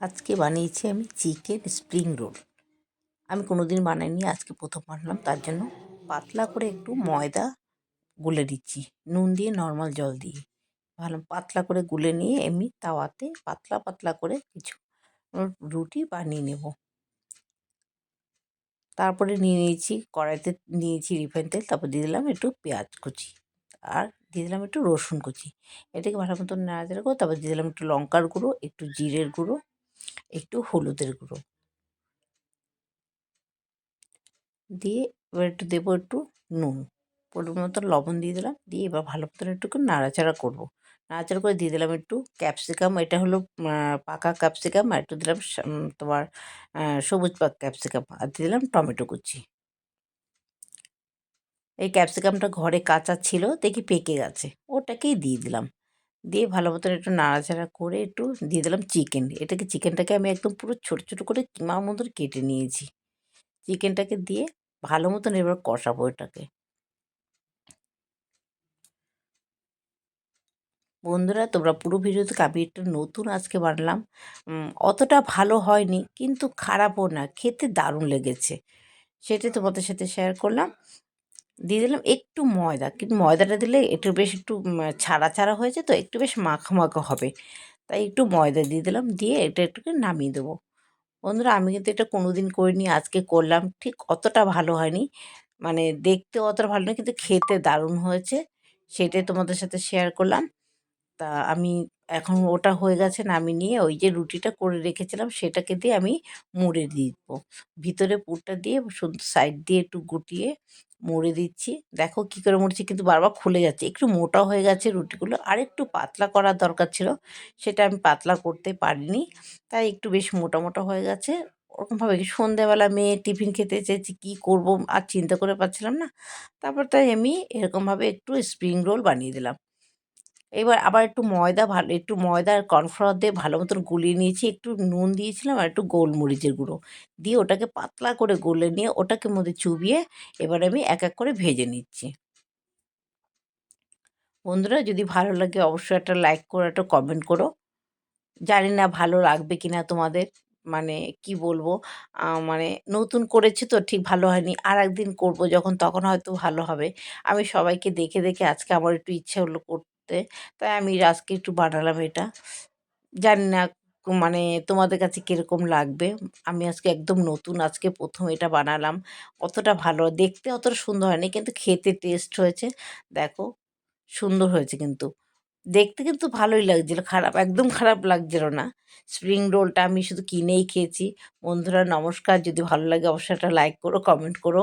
আজকে বানিয়েছি আমি চিকেন স্প্রিং রোল। আমি কোনো দিন বানাইনি, আজকে প্রথম বানালাম, তার জন্য পাতলা করে একটু ময়দা গুলে দিচ্ছি নুন দিয়ে নর্মাল জল দিয়ে। ভালো পাতলা করে গুলে নিয়ে এমনি তাওয়াতে পাতলা পাতলা করে কিছু রুটি বানিয়ে নেব। তারপরে নিয়ে নিয়েছি কড়াইতে নিয়েছি রিফাইন তেল, তারপর দিয়ে দিলাম একটু পেঁয়াজ কুচি আর দিয়ে দিলাম একটু রসুন কুচি। এটাকে ভালো মতন নাড়াচাড়া করে তারপর দিয়ে দিলাম একটু লঙ্কার গুঁড়ো, একটু জিরের গুঁড়ো একটু হলুদের গুঁড়ো। দিয়ে এবার একটু দেবো একটু নুন। পরিমাণ মতো লবণ দিয়ে দিলাম। দিয়ে এবার ভালো মতন একটু নাড়াচাড়া করব। নাড়াচাড়া করে দিয়ে দিলাম একটু ক্যাপসিকাম। এটা হলো পাকা ক্যাপসিকাম আর একটু দিলাম তোমার সবুজ পাক ক্যাপসিকাম। আর দিয়ে দিলাম টমেটো কুচি। এই ক্যাপসিকামটা ঘরে কাঁচা ছিল, দেখি পেকে গেছে। ওটাকেই দিয়ে দিলাম। দিয়ে ভালো মতন একটু নাড়াচাড়া করে একটু দিয়ে দিলাম চিকেন। এটাকে চিকেনটাকে আমি একদম পুরো ছোটো ছোটো করে কিমা মতন কেটে নিয়েছি। চিকেনটাকে দিয়ে ভালো মতন এবার কষাবো এটাকে। বন্ধুরা, তোমরা পুরো ভিডিওতে আমি একটু নতুন আজকে বানালাম। অতটা ভালো হয়নি, কিন্তু খারাপও না, খেতে দারুণ লেগেছে। সেটাই তোমাদের সাথে শেয়ার করলাম। দিয়ে দিলাম একটু ময়দা। কিন্তু ময়দাটা দিলে একটু বেশ একটু ছাড়া ছাড়া হয়েছে তো একটু বেশ মাখা মাখা হবে। তাই একটু ময়দা দিয়ে দিলাম, দিয়ে এটা একটুকে নামিয়ে দেবো। বন্ধুরা, আমি কিন্তু এটা কোনো দিন করিনি, আজকে করলাম। ঠিক অতটা ভালো হয়নি। মানে দেখতে অতটা ভালো নয়, কিন্তু খেতে দারুণ হয়েছে। সেটাই তোমাদের সাথে শেয়ার করলাম। তা আমি এখন ওটা হয়ে গেছে, নামিয়ে নিয়ে ওই যে রুটিটা করে রেখেছিলাম, সেটাকে দিয়ে আমি মুড়ে দেবো। ভিতরে পুরটা দিয়ে সাইড দিয়ে একটু গুটিয়ে মুড়ে দিচ্ছি। দেখো কী করে মুড়ছি, কিন্তু বারবার খুলে যাচ্ছে। একটু মোটা হয়ে গেছে রুটিগুলো। আর একটু পাতলা করার দরকার ছিল, সেটা আমি পাতলা করতে পারিনি। তাই একটু বেশ মোটা মোটা হয়ে গেছে। ওরকমভাবে সন্ধেবেলা মেয়ে টিফিন খেতে চেয়েছি, কী করব আর চিন্তা করে পাচ্ছিলাম না। তারপর তাই আমি এরকমভাবে একটু স্প্রিং রোল বানিয়ে দিলাম। এবার আবার একটু ময়দা ভালো, একটু ময়দা আর কর্নফ্লাওয়ার দিয়ে ভালো মতন গুলিয়ে নিয়েছি। একটু নুন দিয়েছিলাম আর একটু গোলমরিচের গুঁড়ো। দিয়ে ওটাকে পাতলা করে গলে নিয়ে ওটাকে মধ্যে চুবিয়ে এবার আমি এক এক করে ভেজে নিচ্ছি। বন্ধুরা, যদি ভালো লাগে অবশ্যই একটা লাইক করো, একটা কমেন্ট করো। জানি না ভালো লাগবে কি না তোমাদের মানে কি বলব? মানে নতুন করেছি তো ঠিক ভালো হয়নি। আর একদিন করব যখন, তখন হয়তো ভালো হবে। আমি সবাইকে দেখে দেখে আজকে আমার একটু ইচ্ছে হলো করতে। তাই আমি আজকে একটু বানালাম এটা। জানি না মানে তোমাদের কাছে কীরকম লাগবে। আমি আজকে একদম নতুন, আজকে প্রথম এটা বানালাম। অতটা ভালো, দেখতে অতটা সুন্দর হয়নি, কিন্তু খেতে টেস্ট হয়েছে। দেখো, সুন্দর হয়েছে কিন্তু। দেখতে কিন্তু ভালোই লাগছিল, খারাপ, একদম খারাপ লাগছিল না। স্প্রিং রোলটা আমি শুধু কিনেই খেয়েছি। বন্ধুরা, নমস্কার, যদি ভালো লাগে অবশ্যই একটা লাইক করো কমেন্ট করো।